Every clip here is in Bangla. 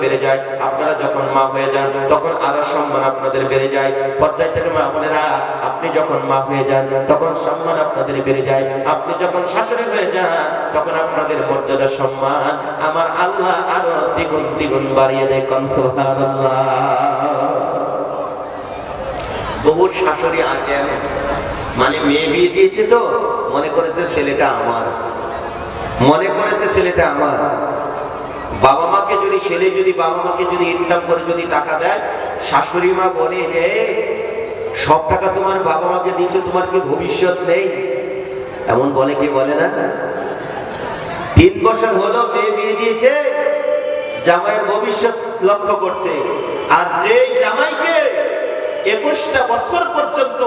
বেড়ে যায়। আপনারা যখন মা হয়ে যান, তখন আরও সম্মান আপনাদের বেড়ে যায়। পর্দায় থেকে মা বোনেরা আপনি যখন মা হয়ে যান, তখন সম্মান আপনাদের বেড়ে যায়। আপনি যখন শাশুড়ি হয়ে যান, তখন আপনাদের মর্যাদা, সম্মান আমার আল্লাহ আরও দ্বিগুণ দ্বিগুণ বাড়িয়ে দেয়। কনসুবহানাল্লাহ বহু শাশুড়ি আছে। মানে মেয়ে বিয়ে দিয়েছে তো, মনে করেছে ছেলেটা আমার। মনে করেছে ছেলেটা আমার। বাবা মাকে যদি, ছেলে যদি, বাবা মাকে যদি ইনকাম করে, যদি টাকা দেয়, শাশুড়ি মা বলে যে সব টাকা তোমার বাবা মাকে দিতে তোমার কি ভবিষ্যৎ নেই? এমন বলে কি বলে না? তিন বছর হলো, মেয়ে বিয়ে দিয়েছে, জামাইয়ের ভবিষ্যৎ লক্ষ্য করছে। আর যে জামাইকে একুশটা বছর পর্যন্ত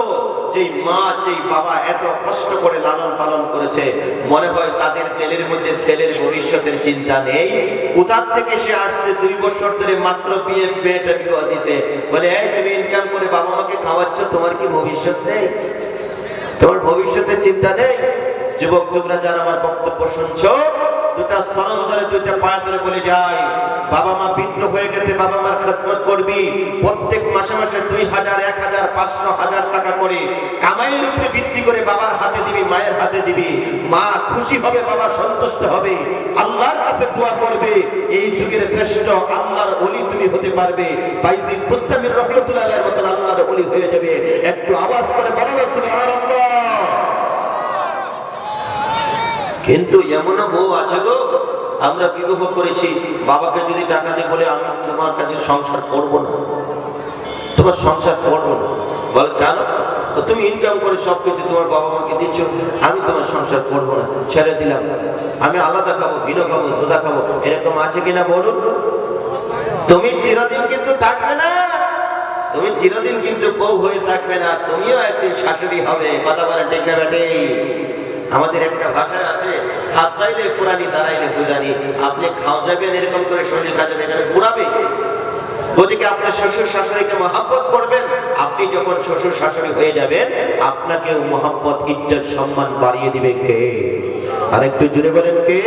যেই মা, যেই বাবা এত কষ্ট করে লালন পালন করেছে, মনে হয় তাদের তেলের মধ্যে ছেলের ভবিষ্যতের চিন্তা নেই। কোথার থেকে সে আসছে? দুই বছর ধরে মাত্র বিয়ে মেয়েটা বিবাহ দিছে বলে, এই তুমি ইনকাম করে বাবা মাকে খাওয়াচ্ছ, তোমার কি ভবিষ্যৎ নেই? তোমার ভবিষ্যতের চিন্তা নেই? যুবক, তোমরা যারা আমার বক্তব্য শুনছো দুটা স্তরণ ধরে দুইটা পায়ে ধরে বলে যায় বাবা মা বৃদ্ধ হয়ে গেছে, বাবা মার খেদমত করবি। প্রত্যেক মাসে মাসে দুই হাজার, এক হাজার, পাঁচশো, হাজার টাকা করে কামাইয়ের উপরে ভিত্তি করে বাবার হাতে দিবি, মায়ের হাতে দিবি। মা খুশি হবে, বাবা সন্তুষ্ট হবে। আল্লাহর কাছে দোয়া করবে। এই যুগের শ্রেষ্ঠ আল্লাহর অলি তুমি হতে পারবে। বাইজিদ মুস্তামির রহমতুল্লাহ মতন আল্লাহর অলি হয়ে যাবে। একটু আওয়াজ করে বলো সুবহানাল্লাহ। কিন্তু এমনও বউ আছে গো, আমরা বিবাহ করেছি, বাবাকে যদি টাকা দিয়ে বলে আমি তোমার কাছে সংসার করব না। তোমার সংসার করব না। বল, কেন? তো তুমি ইনকাম করে সব কিছু তোমার বাবা মাকে দিচ্ছ, আমি তোমার সংসার করব না, ছেড়ে দিলাম। আমি আলাদা খাব, ভিন্ন খাব সোদা খাব, এরকম আছে কিনা বলুন? তুমি চিরদিন কিন্তু থাকবে না। তুমি চিরদিন কিন্তু বউ হয়ে থাকবে না, তুমিও একদিন শাশুড়ি হবে, কথা বলে ঠিক না? আমাদের একটা ভাষা আছে, হাত চাইলে পুরানি দাঁড়াইলে বুঝানি। আপনি খাও যাবেন, এরকম করে শরীর খাওয়া এখানে পুরাবে গতিকে আপনার শ্বশুর শাশুড়িকে মহাব্বত করবেন। আপনি যখন শ্বশুর শাশুড়ি হয়ে যাবেন, আপনাকেও মহাব্বত, ইজ্জত, সম্মান বাড়িয়ে দিবে কে? আরেকটু জুড়ে বলেন কে?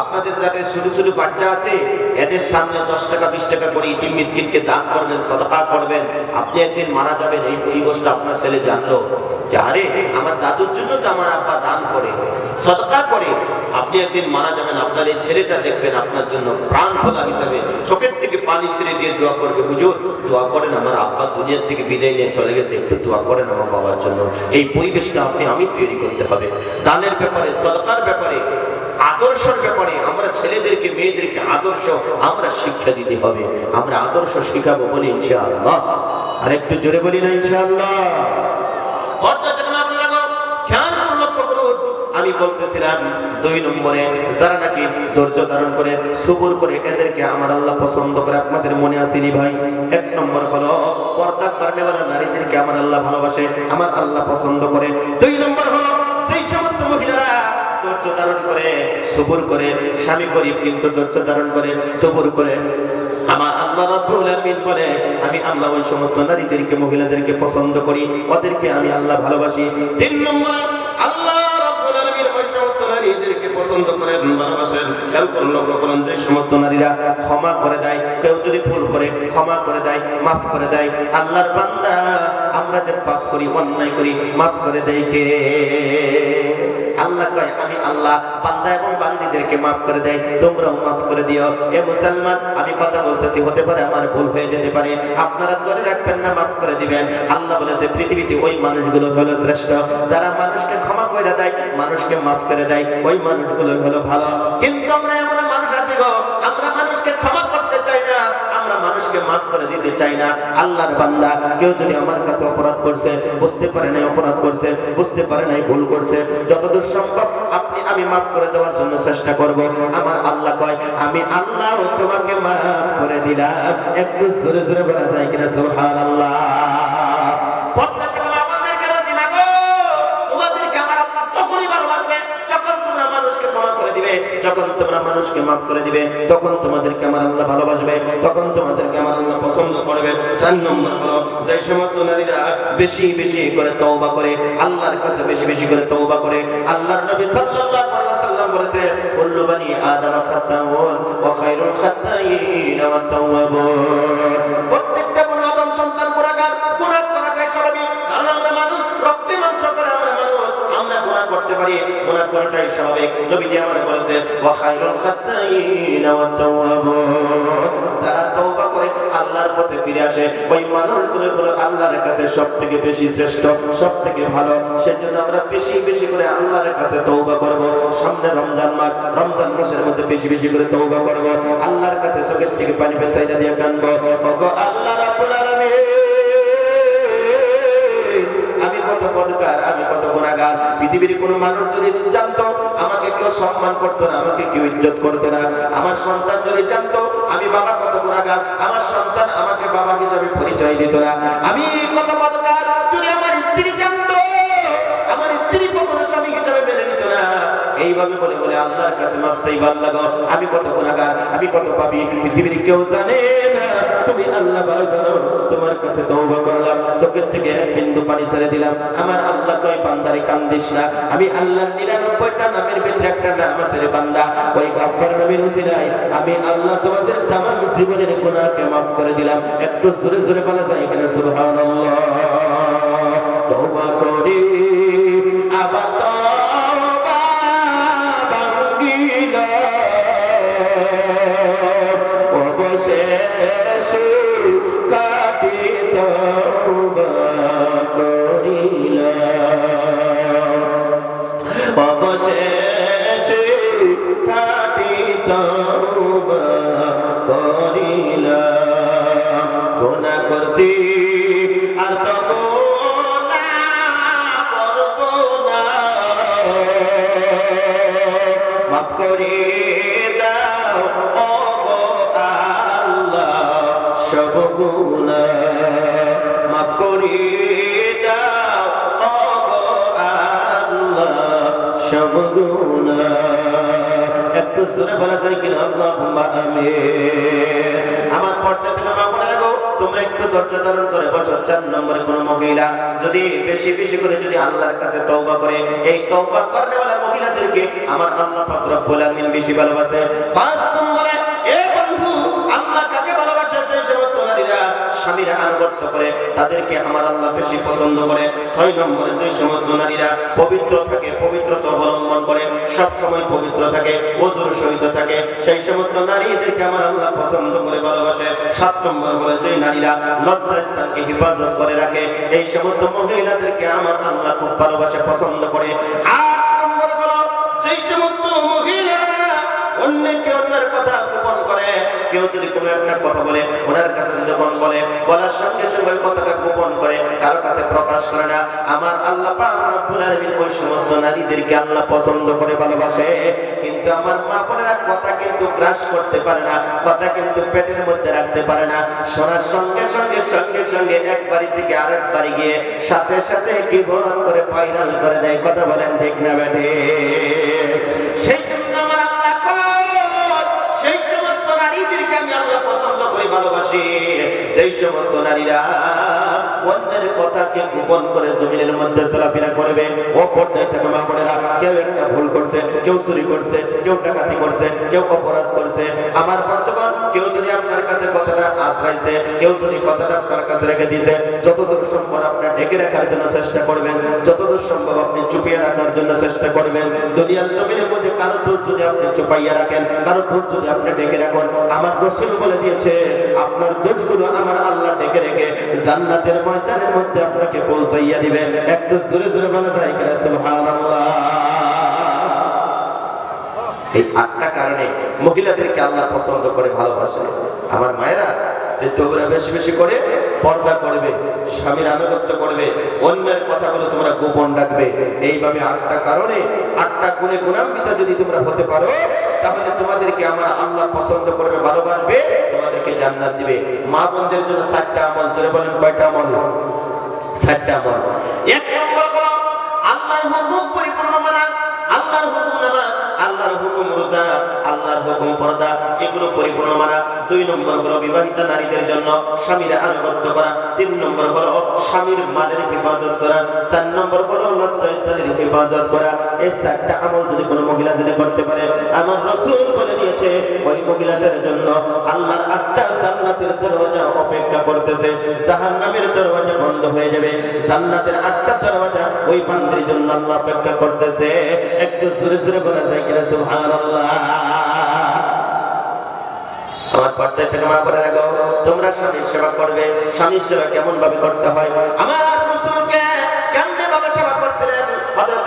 আপনাদের যাদের ছোট ছোট বাচ্চা আছে এদের সামনে দশ টাকা, বিশ টাকা করে ইটিম মিসকিনকে দান করবেন, সদকা করবেন। আপনি একদিন মারা যাবেন, এই পরিবেশটা আপনার ছেলে জানলো যে, আরে, আমার দাদুর জন্য তো আমার আব্বা দান করে, সদকা করে। আপনি একদিন মারা যাবেন, আপনার এই ছেলেটা দেখবেন আপনার জন্য প্রাণ খোলা হিসাবে চোখের থেকে পানি ছেড়ে দিয়ে দোয়া করবে। হুজুর, দোয়া করেন, আমার আব্বা দুনিয়ার থেকে বিদায় নিয়ে চলে গেছে, একটু দোয়া করেন আমার বাবার জন্য। এই পরিবেশটা আপনি আমি তৈরি করতে হবে। দানের ব্যাপারে, সদকার ব্যাপারে আদর্শের ব্যাপারে আমরা ছেলেদেরকে, মেয়েদেরকে আদর্শ আমরা শিক্ষা দিতে হবে। আমরা আদর্শ শিখাবো বলি ইনশাআল্লাহ। আর একটু জোরে বলি না ইনশাআল্লাহ। আমার আল্লাহ পছন্দ করে দুই নম্বর হলো সেই সমস্ত মহিলারা ধারণ করে, সবুর করে, স্বামী গরিব কিন্তু ধারণ করে, সবুর করে। আমার আল্লাহ বলে, আমি আল্লাহ ওই সমস্ত নারীদেরকে, মহিলাদেরকে পছন্দ করি, ওদেরকে আমি আল্লাহ ভালোবাসি। তিন নম্বর, আল্লাহ ক্ষমা করে দেয়। কেউ যদি ভুল করে, ক্ষমা করে দেয়, মাফ করে দেয়। আল্লাহর বান্দা, আমরা যে পাপ করি, অন্যায় করি, মাফ করে দেয় কে? আল্লাহ কয়, আমি আল্লাহ, বান্দা এবং বান্দিদেরকে মাফ করে দেয়, তোমরাও মাফ করে দিও। এ মুসলমান, আমি কথা বলতেছি, হতে পারে আমার ভুল হয়ে যেতে পারে। আপনারা ধরে রাখবেন না, মাফ করে দিবেন। আল্লাহ বলেছে, পৃথিবীতে ওই মানুষগুলো হলো শ্রেষ্ঠ। যারা মানুষকে ক্ষমা করে দেয়, মানুষকে মাফ করে দেয়, ওই মানুষগুলো হলো ভালো। কিন্তু আমরা এমন মানুষ আছি গো, আমরা মানুষকে ক্ষমা করতে চাই না। আমরা মানুষকে মাফ করে দিতে চাই না। আল্লাহর বান্দা কেউ যদি আমার কাছে অপরাধ করছে, বুঝতে পারে নাই অপরাধ করছে, বুঝতে পারে নাই ভুল করছে, যতদূর সম্ভব আপনি আমি মাফ করে দেওয়ার জন্য চেষ্টা করব। আমার আল্লাহ কয়, আমি আল্লাহ তোমাকে মাফ করে দিলাম। একটু জোরে জোরে বলা যায় কিনা? সুবহানাল্লাহ। মানুষকে মাফ করে দিবে, তখন তোমাদেরকে আমার আল্লাহ ভালোবাসবে, তখন তোমাদেরকে আমার আল্লাহ পছন্দ করবে। চার নম্বর হলো, যে সমস্ত নারীরা বেশি বেশি করে তওবা করে, আল্লাহর কাছে বেশি বেশি করে তওবা করে, আল্লাহর নবী সাল্লাল্লাহু আলাইহি ওয়াসাল্লাম বলেছে কুল্লু বানি আদম খাতাউন ওয়া খায়রুল খাতায়িন ওয়া তাওয়াবুন। করতে পারি, গুনাহ করাটাই স্বাভাবিক। নবীজি আমার বলেছে, ওয়া খায়রুল খাত্তাইন ওয়াত তাওয়াবুন যারা তওবা করে আল্লাহর পথে ফিরে আসে ওই মানুষগুলো হলো আল্লাহর কাছে সবথেকে বেশি শ্রেষ্ঠ সবথেকে ভালো। সেজন্য আমরা বেশি বেশি করে আল্লাহর কাছে তওবা করব। সামনে রমজান মাস রমজান মাসের মধ্যে বেশি বেশি করে তওবা করব। আল্লাহর কাছে চোখের থেকে পানি বেসাইটা দিয়ে কানবো। ওগো পৃথিবীর কোনো মানুষ যদি জানতো, আমাকে কেউ সম্মান করতো না, আমাকে কেউ ইজ্জত করতো না। আমার সন্তান যদি জানতো, আমি বাবা কত গুণাগার। আমার সন্তান আমাকে বাবা হিসাবে পরিচয় দিত না। আমি কত বদকার যদি আমার স্ত্রী এইভাবে বলে বলে আল্লাহর কাছে মাপ চাইবা আল্লাহ আমি কত গুণাগার আমি কত পাপি, পৃথিবীর কেউ জানে না। তুমি আল্লাহ ভালো জানো, তোমার কাছে তওবা করলাম, চোখের থেকে এক বিন্দু পানি ছেড়ে দিলাম। আমার আল্লাহ কই বান্দারে কান্দিস না। আমি আল্লাহর নিরানব্বইটা নামের ভিতরে একটা নাম আছে রে বান্দা। ওই গাফফার নবীর উসিলায় আমি আল্লাহ তোমাদের তামাম জীবনের গুনাহকে মাফ করে দিলাম। একটু জোরে জোরে বলা যায় কিনা? সুবহানাল্লাহ। তওবা করি। অবশেষে কাটি তওবা করিলাম গুনাহ করছি, আর তো গুনাহ করব না। মাফ করে দাও ও গো আল্লাহ, সব গুনাহ মাফ করে দাও একটু শুনে বলা যায় কি আল্লাহুম্মা আমিন। আমার পর্দা থেকে তোমরা একটু ধৈর্য ধারণ করে বসো, চার নম্বরে কোন মহিলা যদি বেশি বেশি করে যদি আল্লাহর কাছে তওবা করে, এই তওবা মহিলাদেরকে আমার আল্লাহ পাক রব্বুল আলামিন বেশি ভালোবাসে। পাঁচ নম্বরে স্বামীরা আনুগত্য করে তাদেরকে আমার আল্লাহ বেশি পছন্দ করে। ছয় নম্বরে যে সমস্ত নারীরা পবিত্র থাকে, পবিত্রতা অবলম্বন করে, সব সময় পবিত্র থাকে, ওজোর সহিত থাকে। সেই সমস্ত নারীদেরকে আমার আল্লাহ পছন্দ করে ভালোবাসে। সাত নম্বর বলে যে নারীরা লজ্জাস্থানকে হেফাজত করে রাখে। এই সমস্ত মহিলাদেরকে আমার আল্লাহ খুব ভালোবাসে, পছন্দ করে। আট নম্বর হলো যেই সমস্ত মহিলারা অন্যকে অন্যের কথা গোপন করে, কেউ যদি কোনো একটা কথা বলে, ওনার কাছে যখন বলে, বলার সঙ্গে সঙ্গে কথাটা গোপন করে, কারও কাছে প্রকাশ করে না। আমার আল্লাহ ওই সমস্ত নারীদেরকে আল্লাহ পছন্দ করে ভালোবাসে। কিন্তু আমার মা বোনেরা কথা কিন্তু গ্রাস করতে পারে না, কথা কিন্তু পেটের মধ্যে রাখতে পারে না। শোনার সঙ্গে সঙ্গে সঙ্গে সঙ্গে এক বাড়ি থেকে আরেক বাড়ি গিয়ে সাথে সাথে কি করে ভাইরাল করে দেয়। কথা বলেন ঠিক না বেটে ভালোবাসি সেই সমস্ত নারীরা অন্যের কথাকে গোপন করে জমিনের মধ্যে চলাফেরা করবে, ও পর্যায়ে থেকে মা কেউ একটা ভুল করছে, কেউ চুরি করছে, কেউ ডাকাতি করছে, কেউ অপরাধ করছে। আমার বন্ধুগণ, কেউ যদি আপনার কাছে কথাটা আশ্রাইছে কেউ যদি কথাটা আপনার কাছে রেখে দিয়েছে, যতদূর সম্ভব আপনার ঢেকে রাখার জন্য চেষ্টা করবেন, যতদূর সম্ভব আপনি চুপিয়ে রাখার জন্য চেষ্টা করবেন। দুনিয়ার জমিনের মধ্যে কারও দূর যদি আপনি চুপাইয়া রাখেন, কারও দূর যদি আপনি ঢেকে রাখেন, আমার রসুল বলে দিয়েছে আপনার দোষগুলো আমার আল্লাহ ডেকে রেখে জান্নাতের ময়দানের মধ্যে আপনাকে পৌঁছাইয়া দিবেন। একটু জোরে জোরে বলা যায় সুবহানাল্লাহ। এই আটটা কারণে মহিলাদেরকে আল্লাহ পছন্দ করে, ভালোবাসে। আমার মায়েরা তোমরা বেশি বেশি করে পর্দা করবে, স্বামীর আনুগত্য করবে, অন্যের কথাগুলো তোমরা গোপন রাখবে। এইভাবে আটটা কারণে, আটটা গুণে গুণান্বিত যদি তোমরা হতে পারো, তাহলে তোমাদেরকে আমার আল্লাহ পছন্দ করবে, ভালোবাসবে, তোমাদেরকে জান্নাত দিবে। মা বোনদের জন্য সাতটা আমল, জোরে বলেন কয়টা আমল? সাতটা আমল। এক নম্বর আল্লাহর হুকুম পরিপূর্ণ মানা আল্লাহর হুকুম মানা আল্লাহর হুকুম রোজা, আল্লাহর হুকুম পর্দা, এগুলো পরিপূর্ণ মানা দুই নম্বর হলো বিবাহিত নারীদের জন্য স্বামীর আনুগত্য করা। তিন নম্বর হলো স্বামীর মালের হেফাজত করা। চার নম্বর হলো লজ্জাস্থানের হেফাজত করা। এই চারটা আমল যদি কোনো মহিলা যদি করতে পারে, আমার রসুল বলে দিয়েছে, ওই মহিলাদের জন্য আল্লাহর আটটা জান্নাতের দরজা অপেক্ষা করতেছে। জাহান্নামের দরজা বন্ধ হয়ে যাবে। জান্নাতের আটটা দরজা ওই বান্দির জন্য আল্লাহ অপেক্ষা করতেছে। একটু সুরে সুরে বলা যায় কিনা? সুবহানাল্লাহ। আমার পর্দায় থেকে মা করে রাখো। তোমরা স্বামীর সেবা করবে। স্বামীর সেবা কেমন ভাবে করতে হয়? আমার রসুলকে কেমনে ভাবে সেবা করছিলেন? হযরত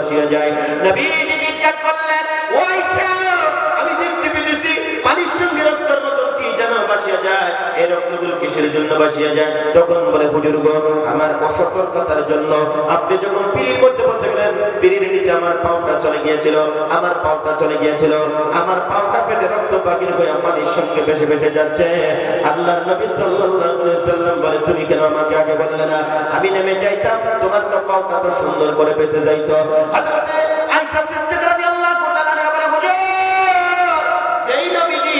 ভাসিয়ে যায়। নবী জিজ্ঞাসা করলেন ওই এই রক্তগুলো কিসের জন্য যায়? তখন বলে আমার অসতর্কতার জন্য আপনি যখন পিড়ির মধ্যে বসে গেলেন, পিড়ির নিচে আমার পাউটা চলে গিয়েছিল, আমার পাউটা চলে গিয়েছিল, আমার পাউটা পেটে রক্ত হয়ে সঙ্গে ভেসে ভেসে যাচ্ছে। নবী সাল্লাম বলে, তুমি কেন আমাকে আগে বললে না? আমি নেমে যাইতাম, তোমার তো পাউটা তো সুন্দর করে বেঁচে যাইতো।